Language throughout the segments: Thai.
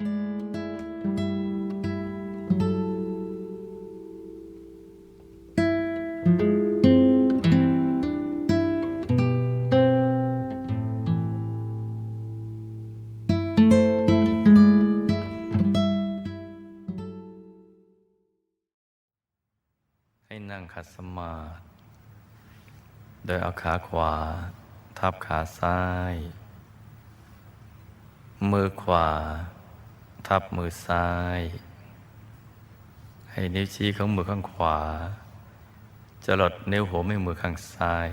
ให้นั่งขัดสมาธิ โดยเอาขาขวา ทับขาซ้าย มือขวา ทับมือซ้าย ให้นิ้วชี้ของมือข้างขวาจะหลดนิ้วหัวแม่มือข้างซ้าย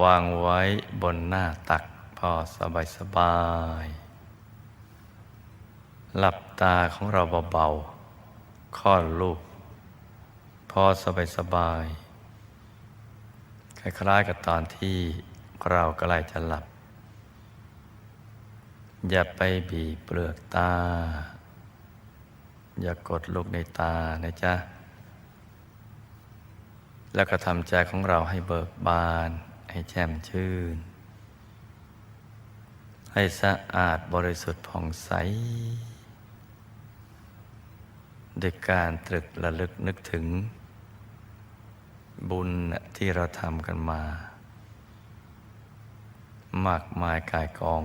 วางไว้บนหน้าตักพอสบายสบายๆหลับตาของเราเบาๆค่อลูก พอสบายสบายๆคล้ายๆกับตอนที่เรากำลังจะหลับ อย่าไปบีบเปลือกตา อย่ากดลูกในตานะจ๊ะ แล้วก็ทำใจของเราให้เบิกบาน ให้แจ่มชื่น ให้สะอาดบริสุทธิ์ผ่องใสด้วยการตรึกระลึกนึกถึง บุญที่เราทำกันมา มากมายกายกอง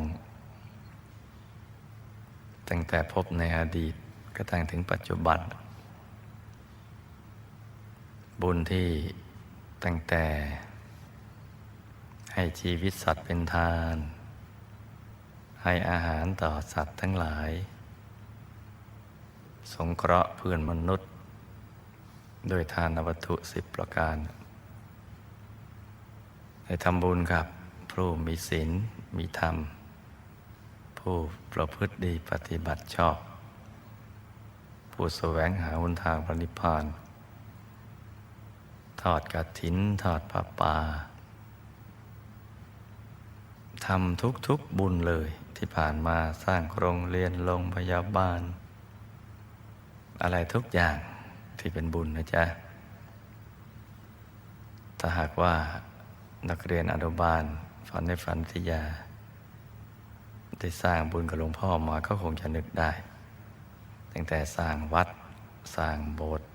ตั้งแต่พบในอดีตก็ตั้งถึงปัจจุบัน บุญที่ตั้งแต่ให้ชีวิตสัตว์เป็นทาน ให้อาหารต่อสัตว์ทั้งหลาย สงเคราะห์เพื่อนมนุษย์ โดยทานวัตถุสิบประการให้ทำบุญกับผู้มีศีลมีธรรม ผู้ประพฤติดีปฏิบัติชอบ ผู้แสวงหาหนทางพระนิพพาน ทอดกระถินทอดผ้าป่าทำทุกๆบุญเลยที่ผ่านมาสร้างโรงเรียนโรงพยาบาล อะไรทุกอย่างที่เป็นบุญนะจ๊ะ ถ้าหากว่านักเรียนอนุบาลฝันในฝันทิยา ได้สร้างบุญกับหลวงพ่อมาก็คงจะนึกได้ ตั้งแต่สร้างวัดสร้างโบสถ์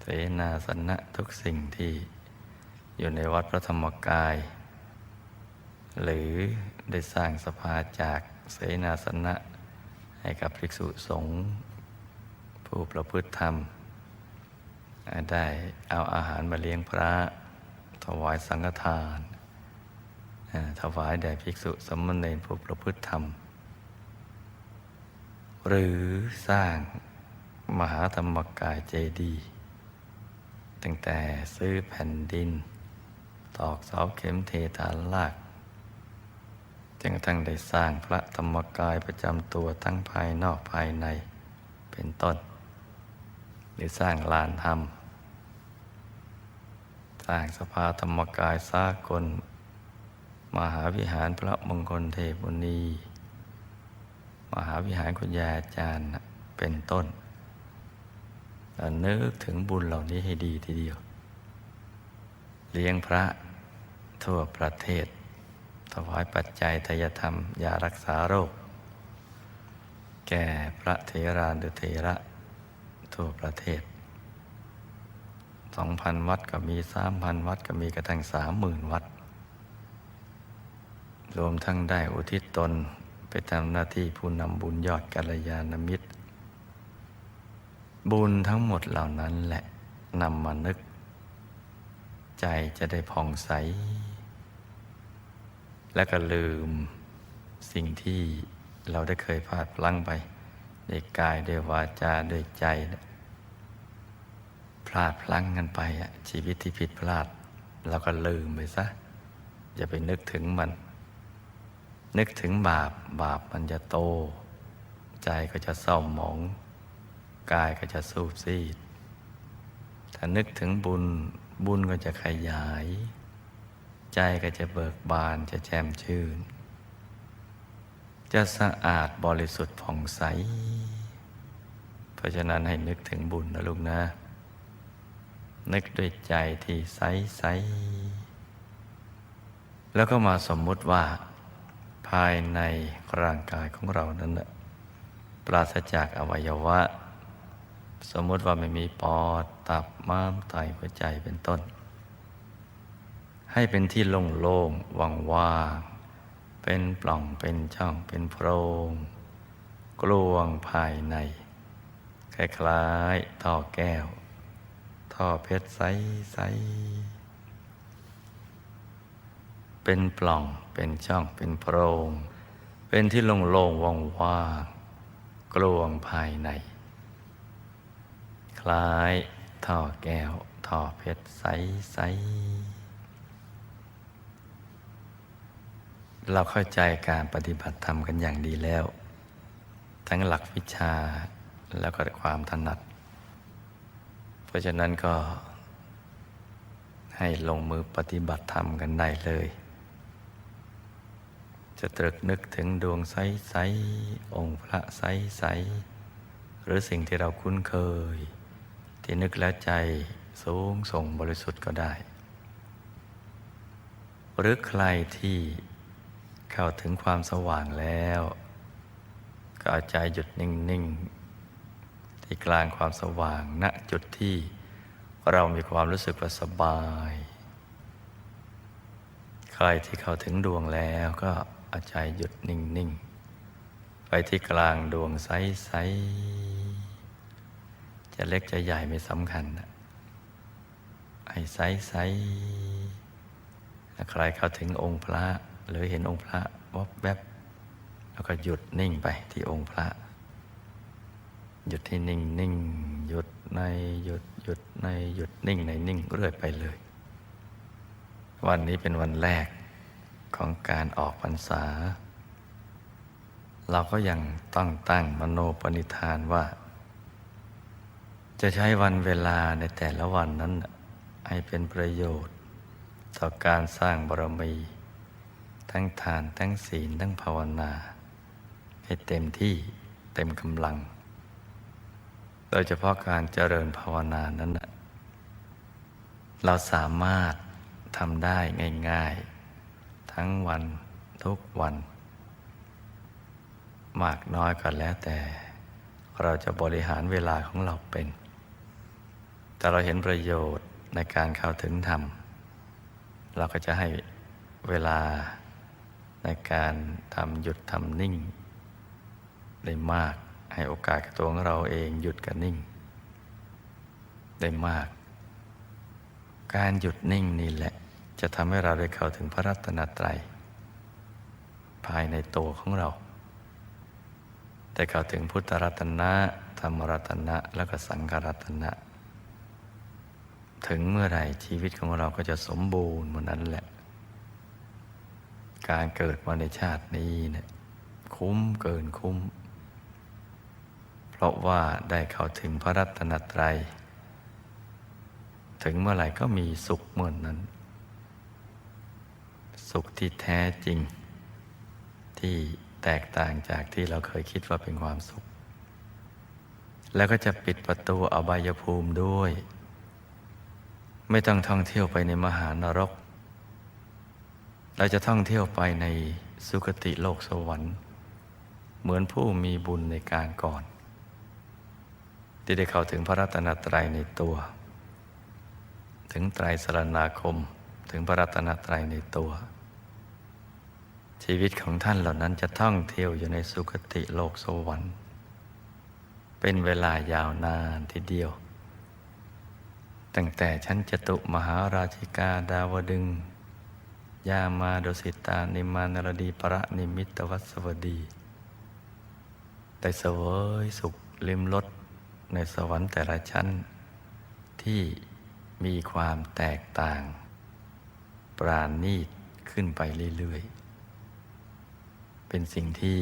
เสนาสนะทุกสิ่งที่อยู่ในวัดพระธรรมกาย หรือได้สร้างสภาจากเสนาสนะให้กับภิกษุสงฆ์ผู้ประพฤติธรรม ได้เอาอาหารมาเลี้ยงพระถวายสังฆทาน ถวายแด่ภิกษุสมณเณรผู้ประพฤติธรรม หรือสร้างมหาธรรมกายเจดีย์ตั้งแต่ซื้อแผ่นดิน ตอกเสาเข็มเทฐานลากจนกระทั่งได้สร้างพระธรรมกายประจำตัวทั้งภายนอกภายในเป็นต้น หรือสร้างลานธรรม สร้างสภาธรรมกายสากล มหาวิหารพระมงคลเทพุนีมหาวิหารคุณยาอาจารย์เป็นต้นนึกถึงบุญเหล่านี้ให้ดีทีเดียว เลี้ยงพระทั่วประเทศ ถวายปัจจัยทายธรรมยารักษาโรค แก่พระเทรานุเทระทั่วประเทศสองพันวัดก็มีสามพันวัดก็มีกระทั่งสามหมื่นวัด รวมทั้งได้อุทิศตนไปทำหน้าที่ผู้นำบุญยอดกัลยาณมิตร บุญทั้งหมดเหล่านั้นแหละนำมานึก ใจจะได้ผ่องใส และก็ลืมสิ่งที่เราได้เคยพลาดพลั้งไปด้วยกายด้วยวาจาด้วยใจ พลาดพลั้งกันไปอะชีวิตที่ผิดพลาดเราก็ลืมไปซะอย่าไปนึกถึงมัน นึกถึงบาปบาปมันจะโต ใจก็จะเศร้าหมอง กายก็จะสูบซีด ถ้านึกถึงบุญบุญก็จะขยาย ใจก็จะเบิกบานจะแจ่มชื่น จะสะอาดบริสุทธิ์ผ่องใส เพราะฉะนั้นให้นึกถึงบุญนะลูกนะ นึกด้วยใจที่ใสใสแล้วก็มาสมมุติว่า ภายในร่างกายของเรานั้นนะปราศจากอวัยวะ สมมติว่าไม่มีปอด ตับม้ามไตหัวใจเป็นต้น ให้เป็นที่โล่งๆว่างๆเป็นปล่องเป็นช่องเป็นโพรงกลวงภายใน คล้ายๆท่อแก้ว ท่อเพชรใสๆ เป็นปล่อง เป็นช่อง เป็นโพรง เป็นที่โล่งๆว่างๆกลวงภายใน คล้ายท่อแก้วท่อเพชรใสๆเราเข้าใจการปฏิบัติธรรมกันอย่างดีแล้ว ทั้งหลักวิชาแล้วก็ความถนัด เพราะฉะนั้นก็ให้ลงมือปฏิบัติธรรมกันได้เลย จะตรึกนึกถึงดวงใสๆองค์พระใสๆหรือสิ่งที่เราคุ้นเคย ที่นึกแล้วใจสูงส่งบริสุทธิ์ก็ได้ หรือใครที่เข้าถึงความสว่างแล้ว ก็เอาใจหยุดนิ่ง ๆ ที่กลางความสว่างณจุดที่เรามีความรู้สึกว่าสบาย ใครที่เข้าถึงดวงแล้วก็ เอาใจหยุดนิ่ง ๆ ไปที่กลางดวงใส ๆ จะเล็กจะใหญ่ไม่สำคัญนะไอ้ใส ๆ ถ้าใครเข้าถึงองค์พระ หรือเห็นองค์พระวบแวบแล้วก็หยุดนิ่งไปที่องค์พระ หยุดที่นิ่งนิ่งหยุดในหยุดหยุดในหยุดนิ่งในนิ่งเรื่อยไปเลย วันนี้เป็นวันแรก ของการออกพรรษา เราก็ยังต้องตั้งมโนปณิธานว่า จะใช้วันเวลาในแต่ละวันนั้น ให้เป็นประโยชน์ ต่อการสร้างบารมี ทั้งทานทั้งศีลทั้งภาวนา ให้เต็มที่เต็มกำลัง โดยเฉพาะการเจริญภาวนานั้น เราสามารถทำได้ง่าย ๆ ทั้งวันทุกวัน มากน้อยก็แล้วแต่ เราจะบริหารเวลาของเราเป็น แต่เราเห็นประโยชน์ในการเข้าถึงธรรม เราก็จะให้เวลาในการทำหยุดทำนิ่ง ได้มากให้โอกาสกับตัวของเราเองหยุดกับนิ่ง ได้มาก การหยุดนิ่งนี่แหละ จะทำให้เราได้เข้าถึงพระรัตนตรัย ภายในตัวของเราได้เข้าถึงพุทธรัตนะธรรมรัตนะแล้วก็สังฆรัตนะ ถึงเมื่อไหร่ชีวิตของเราก็จะสมบูรณ์เหมือนนั้นแหละ การเกิดมาในชาตินี้เนี่ยคุ้มเกินคุ้ม เพราะว่าได้เข้าถึงพระรัตนตรัย ถึงเมื่อไหร่ก็มีสุขเหมือนนั้น ที่แท้จริง ที่แตกต่างจากที่เราเคยคิดว่าเป็นความสุข แล้วก็จะปิดประตูอบายภูมิด้วย ไม่ต้องท่องเที่ยวไปในมหานรก เราจะท่องเที่ยวไปในสุคติโลกสวรรค์ เหมือนผู้มีบุญในการก่อน ที่ได้เข้าถึงพระรัตนตรัยในตัว ถึงไตรสรณาคมถึงพระรัตนตรัยในตัว ชีวิตของท่านเหล่านั้นจะท่องเที่ยวอยู่ในสุคติโลกสวรรค์ เป็นเวลายาวนานทีเดียว ตั้งแต่ชั้นจตุมหาราชิกาดาวดึงยามาดุสิตานิมานรดีประนิมิตวัสวดีได้เสวยสุขลิมรสในสวรรค์แต่ละชั้น ที่มีความแตกต่าง ปราณีตขึ้นไปเรื่อยๆ เป็นสิ่งที่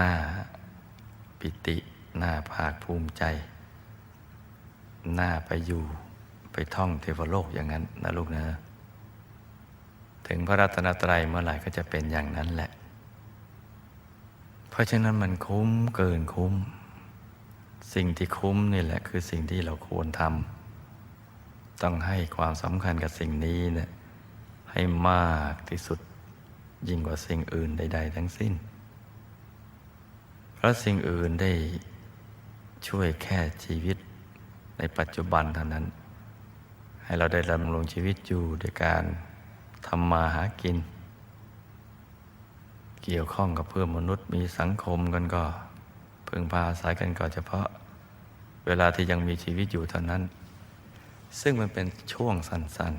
น่าปิติน่าภาคภูมิใจ น่าไปอยู่ไปท่องเทวโลกอย่างนั้นนะลูกนะ ถึงพระรัตนตรัยเมื่อไหร่ก็จะเป็นอย่างนั้นแหละ เพราะฉะนั้นมันคุ้มเกินคุ้ม สิ่งที่คุ้มนี่แหละ คือสิ่งที่เราควรทำต้องให้ความสำคัญกับสิ่งนี้เนี่ยให้มากที่สุด ยิ่งกว่าสิ่งอื่นใด ๆ ทั้งสิ้น เพราะสิ่งอื่นได้ช่วยแค่ชีวิตในปัจจุบันเท่านั้น ให้เราได้ดำรงชีวิตอยู่โดยการทำมาหากิน เกี่ยวข้องกับเพื่อนมนุษย์มีสังคมกันก็พึ่งพาอาศัยกันก็เฉพาะ เวลาที่ยังมีชีวิตอยู่เท่านั้น ซึ่งมันเป็นช่วงสั้น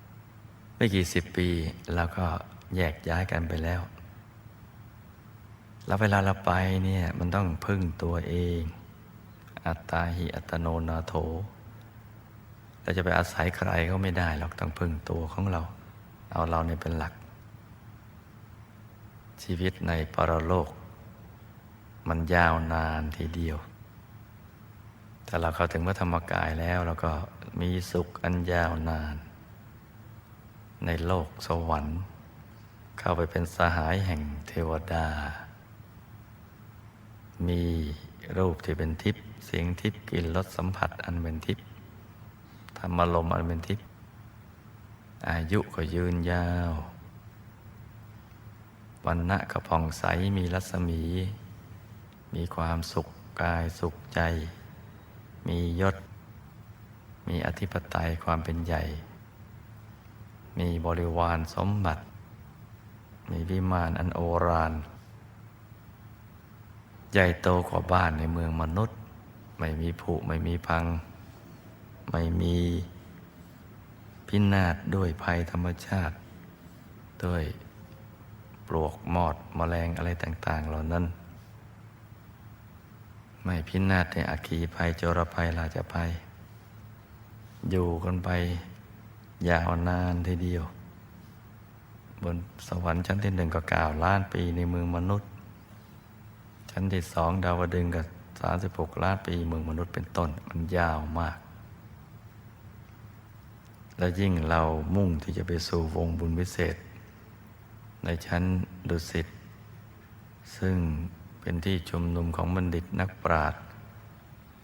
ๆ ไม่กี่สิบปีแล้วก็ แยกย้ายกันไปแล้ว แล้วเวลาเราไปเนี่ยมันต้องพึ่งตัวเอง อัตตาหิอัตโนนาโถ เราจะไปอาศัยใครก็ไม่ได้หรอกต้องพึ่งตัวของเรา เอาเราเนี่ยเป็นหลัก ชีวิตในปรโลก มันยาวนานทีเดียว แต่เราเข้าถึงพระธรรมกายแล้วเราก็มีสุขอันยาวนาน ในโลกสวรรค์ เข้าไปเป็นสหายแห่งเทวดา มีรูปที่เป็นทิพย์เสียงทิพย์กลิ่นรสสัมผัสอันเป็นทิพย์ธรรมลมอันเป็นทิพย์อายุก็ยืนยาววันณะก็ผ่องใสมีรัศมี มีความสุขกายสุขใจ มียศ มีอธิปไตยความเป็นใหญ่ มีบริวารสมบัติ มีวิมานอันโอรานใหญ่โตกว่าบ้านในเมืองมนุษย์ ไม่มีผุไม่มีพัง ไม่มีพินาศด้วยภัยธรรมชาติ ด้วยปลวกมอดแมลงอะไรต่าง ๆ เหล่านั้น ไม่พินาศในอาคีภัยโจรภัยราชภัย อยู่กันไปยาวนานทีเดียว บนสวรรค์ชั้นที่หนึ่งก็เก้าล้านปีในเมืองมนุษย์ ชั้นที่สองดาวดึงส์กับสามสิบหกล้านปีเมืองมนุษย์เป็นต้นมันยาวมาก และยิ่งเรามุ่งที่จะไปสู่วงบุญวิเศษ ในชั้นดุสิตซึ่งเป็นที่ชุมนุมของบัณฑิตนักปราชญ์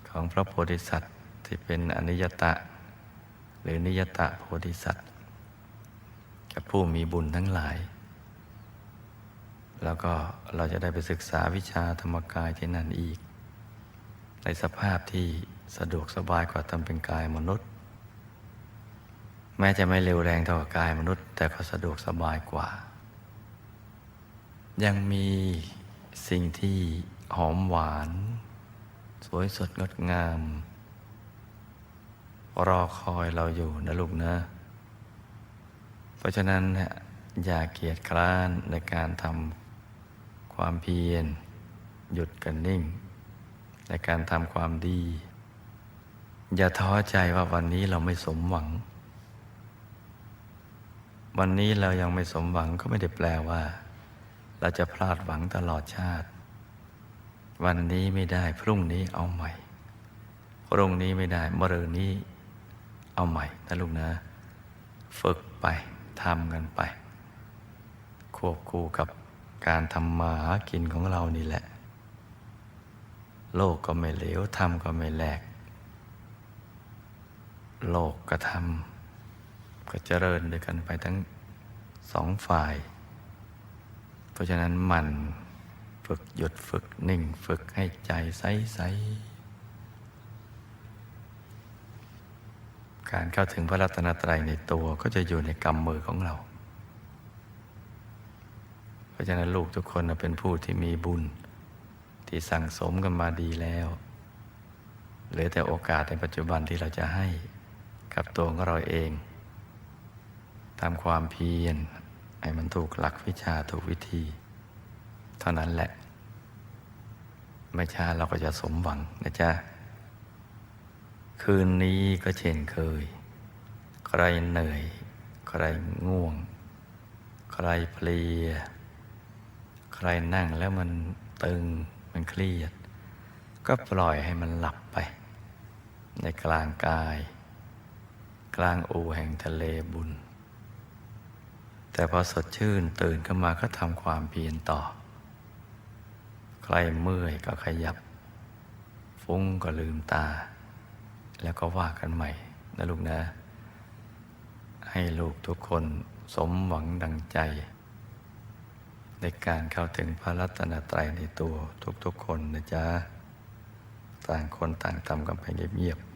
ของพระโพธิสัตว์ที่เป็นอนิยตะ หรือนิยตะโพธิสัตว์ กับผู้มีบุญทั้งหลาย แล้วก็เราจะได้ไปศึกษาวิชาธรรมกายที่นั่นอีก ในสภาพที่สะดวกสบายกว่าทำเป็นกายมนุษย์ แม้จะไม่เร็วแรงเท่ากับกายมนุษย์ แต่ก็สะดวกสบายกว่า ยังมีสิ่งที่หอมหวาน สวยสดงดงาม รอคอยเราอยู่นะลูกนะ เพราะฉะนั้นอย่าเกียจคร้านในการทำความเพียร หยุดกันนิ่ง ในการทำความดี อย่าท้อใจว่าวันนี้เราไม่สมหวัง วันนี้เรายังไม่สมหวังก็ไม่ได้แปลว่า เราจะพลาดหวังตลอดชาติ วันนี้ไม่ได้พรุ่งนี้เอาใหม่ พรุ่งนี้ไม่ได้มะรืนนี้เอาใหม่นะลูกนะ ฝึกไป ทำกันไป ควบคู่กับการทำมาหากินของเรานี่แหละ โลกก็ไม่เหลวทำก็ไม่แหลก โลกก็ทำก็เจริญด้วยกันไปทั้งสองฝ่าย เพราะฉะนั้นมันฝึกหยุดฝึกนิ่งฝึกให้ใจใสใการเข้าถึงพระรัตนตรัยในตัวก็จะอยู่ในกำมือของเรา เพราะฉะนั้นลูกทุกคนเป็นผู้ที่มีบุญ ที่สั่งสมกันมาดีแล้วเหลือแต่โอกาสในปัจจุบันที่เราจะให้กับตัวของเราเองทำความเพียรให้มันถูกหลักวิชาถูกวิธี เท่านั้นแหละ ไม่ช้าเราก็จะสมหวังนะจ๊ะ คืนนี้ก็เช่นเคย ใครเหนื่อย ใครง่วง ใครเพลีย ใครนั่งแล้วมันตึง มันเครียด ก็ปล่อยให้มันหลับไป ในกลางกาย กลางอูแห่งทะเลบุญ แต่พอสดชื่นตื่นขึ้นมาก็ทำความเพียรต่อ ใครเมื่อยก็ขยับ ฟุ้งก็ลืมตา แล้วก็ว่ากันใหม่นะลูกนะ ให้ลูกทุกคนสมหวังดังใจ ในการเข้าถึงพระรัตนตรัยในตัวทุกๆคนนะจ๊ะ ต่างคนต่างทำกันไปเงียบๆ